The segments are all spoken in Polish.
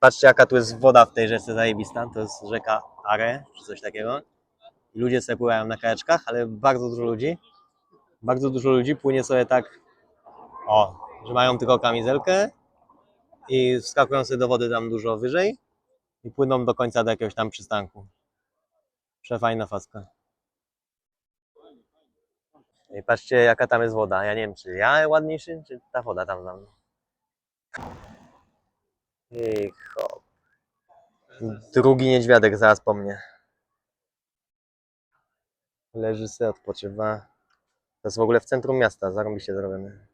Patrzcie, jaka tu jest woda w tej rzece zajebista. To jest rzeka Are, czy coś takiego. Ludzie sobie pływają na kajeczkach, ale bardzo dużo ludzi. Bardzo dużo ludzi płynie sobie tak, o, że mają tylko kamizelkę i wskakują sobie do wody tam dużo wyżej i płyną do końca do jakiegoś tam przystanku. Przefajna faska. I patrzcie, jaka tam jest woda. Ja nie wiem, czy ja ładniejszy, czy ta woda tam za mną. I hop. Drugi niedźwiadek zaraz po mnie. Leży sobie, odpoczywa. To jest w ogóle w centrum miasta, zarąbiście zrobione.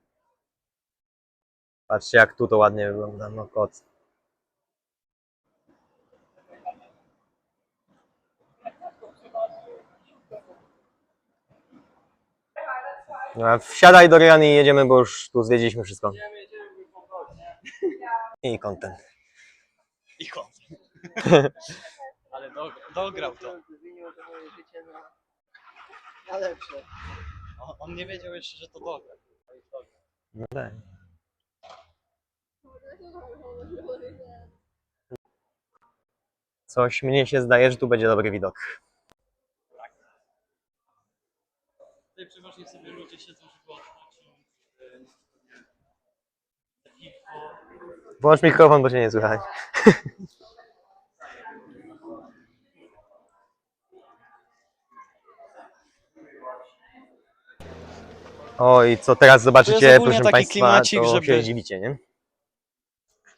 Patrzcie jak tu to ładnie wygląda, no kot. No, wsiadaj Dorian i jedziemy, bo już tu zwiedziliśmy wszystko. I content. I kot. Ale do, dograł to. Zmieniło to moje życie na, na lepsze. On, on nie wiedział jeszcze, że to dograł. No tak. Coś mnie się zdaje, że tu będzie dobry widok. Tutaj przeważnie sobie ludzie siedzą, żeby odpocząć. y, Piwo. Włącz mikrofon, bo cię nie słychać. Oj, co teraz zobaczycie, ogólnie proszę taki Państwa, klimacik, to żeby- się zdziwicie, nie?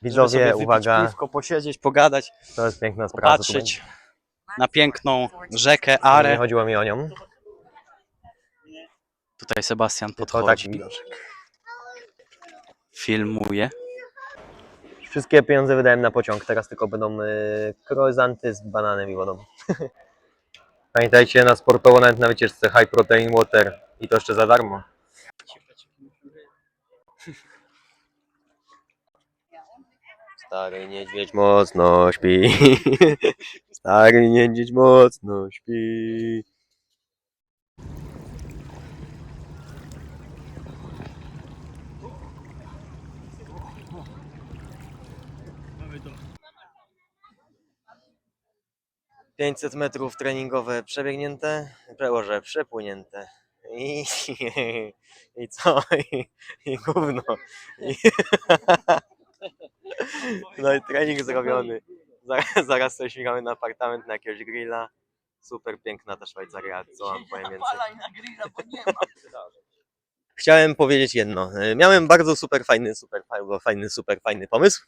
Widzowie, sobie wypić uwaga, piwko, posiedzieć, pogadać, to jest piękna sprawa. co tu popatrzeć na piękną rzekę. Nie Arę. chodziło mi o nią, Tutaj Sebastian tylko podchodzi, taki widoczek. filmuje. Wszystkie pieniądze wydałem na pociąg, teraz tylko będą y, kroizanty z bananem i wodą. Pamiętajcie, na sportowo nawet na wycieczce High Protein Water i to jeszcze za darmo. Stary niedźwiedź mocno śpi. Stary niedźwiedź mocno śpi. Pięćset metrów treningowe przebiegnięte, przełożę przepłynięte. I, i co? I, i gówno. I, no i trening zrobiony. Zaraz, zaraz sobie śmigamy na apartament, na jakiegoś grilla. Super piękna ta Szwajcaria, co mam powiem więcej. na grilla, bo nie ma. Chciałem powiedzieć jedno. Miałem bardzo super fajny, super fajny, super fajny pomysł,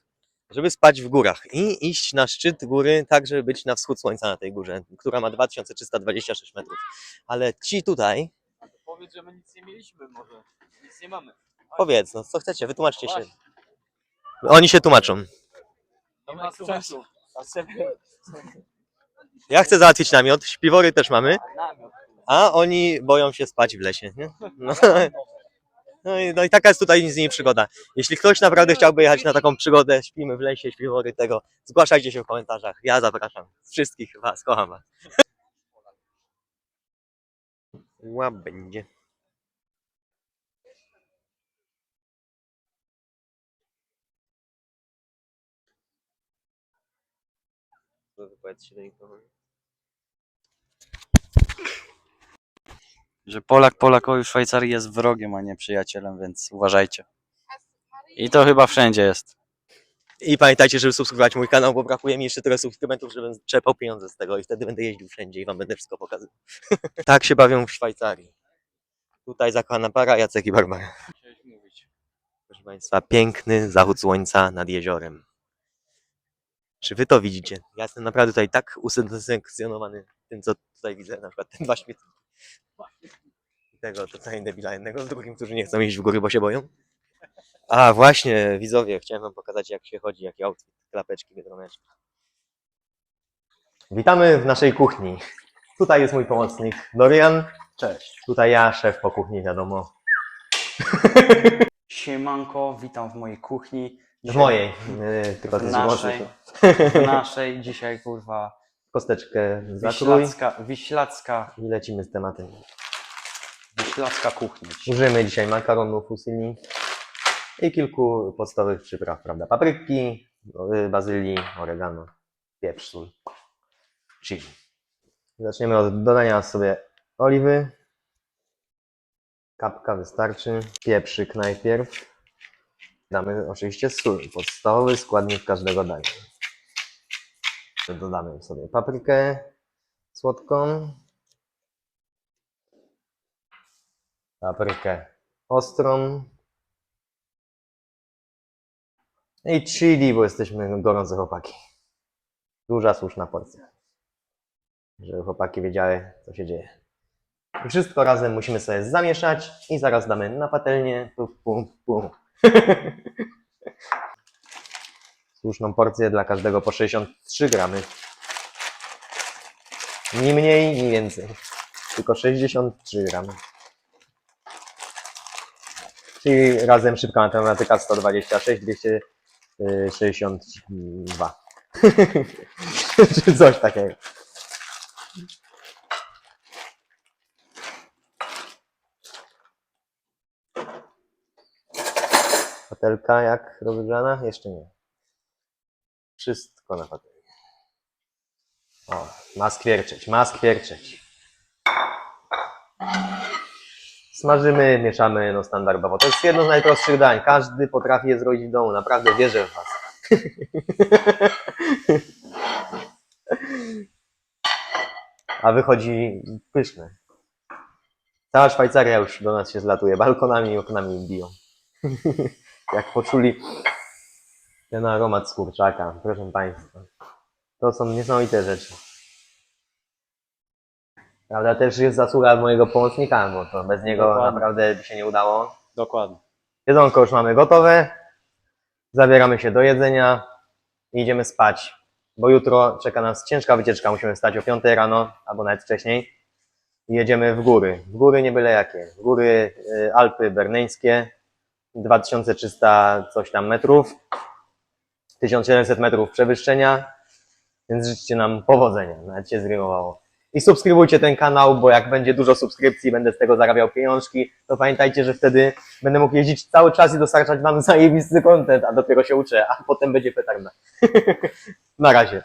żeby spać w górach i iść na szczyt góry, tak żeby być na wschód słońca na tej górze, która ma 2326 metrów. Ale ci tutaj, Powiedz, że my nic nie mieliśmy może. Nic nie mamy. powiedz, no co chcecie, wytłumaczcie się. Oni się tłumaczą. Nie ma sensu. Ja chcę załatwić namiot, śpiwory też mamy, a oni boją się spać w lesie. Nie? No. No, i, no i taka jest tutaj z nimi przygoda. Jeśli ktoś naprawdę chciałby jechać na taką przygodę, śpimy w lesie, śpiwory tego, zgłaszajcie się w komentarzach. Ja zapraszam. Wszystkich was, kocham was. Łap będzie. Wypowiedz się do nikogo. Że Polak Polakowi w Szwajcarii jest wrogiem, a nie przyjacielem, więc uważajcie. I to chyba wszędzie jest. I pamiętajcie, żeby subskrybować mój kanał, bo brakuje mi jeszcze tyle subskrybentów, żebym czepał pieniądze z tego i wtedy będę jeździł wszędzie i wam będę wszystko pokazywał. tak się bawią w Szwajcarii. Tutaj zakochana para, Jacek i Barbara. Proszę Państwa, piękny zachód słońca nad jeziorem. Czy wy to widzicie? Ja jestem naprawdę tutaj tak usatysfakcjonowany tym, co tutaj widzę, na przykład te dwa śmietniki. Tego tutaj debila jednego z drugim, którzy nie chcą iść w góry, bo się boją. A właśnie, widzowie, chciałem wam pokazać jak się chodzi, jaki outfit, klapeczki, biedroneczki. Witamy w naszej kuchni. Tutaj jest mój pomocnik Dorian. Cześć. Tutaj ja, szef po kuchni, wiadomo. Siemanko, witam w mojej kuchni. W mojej, yy, tylko W ty naszej. zobaczysz. W naszej dzisiaj kurwa Kosteczkę zakrój wiślacka, wiślacka, i lecimy z tematem. wiślacka kuchnia. Użyjemy dzisiaj makaronu fusilli i kilku podstawowych przypraw, prawda? Papryki, y, bazylii, oregano, pieprz, sól, chili. Zaczniemy od dodania sobie oliwy. Kapka wystarczy. Pieprzyk najpierw. Damy oczywiście sól, podstawowy składnik każdego dania. Dodamy sobie paprykę słodką. Paprykę ostrą. I chili, bo jesteśmy gorące chłopaki. Duża, słuszna porcja. Żeby chłopaki wiedziały, co się dzieje. Wszystko razem musimy sobie zamieszać i zaraz damy na patelnię. Pum, pum, pum. Słuszną porcję dla każdego po 63 gramy. Ni mniej, ni więcej. Tylko 63 gramy. Czyli razem szybka matematyka 126, 262. Czy coś takiego. Patelka jak rozgrzana? Jeszcze nie. Wszystko na patelni. O, ma skwierczeć, ma skwierczeć. Smażymy, mieszamy, no standardowo. To jest jedno z najprostszych dań. Każdy potrafi je zrobić w domu. Naprawdę wierzę w Was. A wychodzi pyszne. Cała Szwajcaria już do nas się zlatuje. Balkonami i oknami biją. Jak poczuli ten aromat z kurczaka, proszę Państwa. To są niesamowite rzeczy. Prawda, też jest zasługa mojego pomocnika, bo to bez niego Dokładnie. naprawdę by się nie udało. Dokładnie. Jedzonko już mamy gotowe. Zabieramy się do jedzenia i idziemy spać. Bo jutro czeka nas ciężka wycieczka. Musimy wstać o 5 rano, albo nawet wcześniej. I jedziemy w góry. W góry nie byle jakie. W góry y, Alpy Berneńskie. 2300 coś tam metrów. 1700 metrów przewyższenia. Więc życzcie nam powodzenia. Nawet się zrymowało. I subskrybujcie ten kanał, bo jak będzie dużo subskrypcji, będę z tego zarabiał pieniążki, to pamiętajcie, że wtedy będę mógł jeździć cały czas i dostarczać wam zajebisty content, a dopiero się uczę, a potem będzie petarda. Na razie.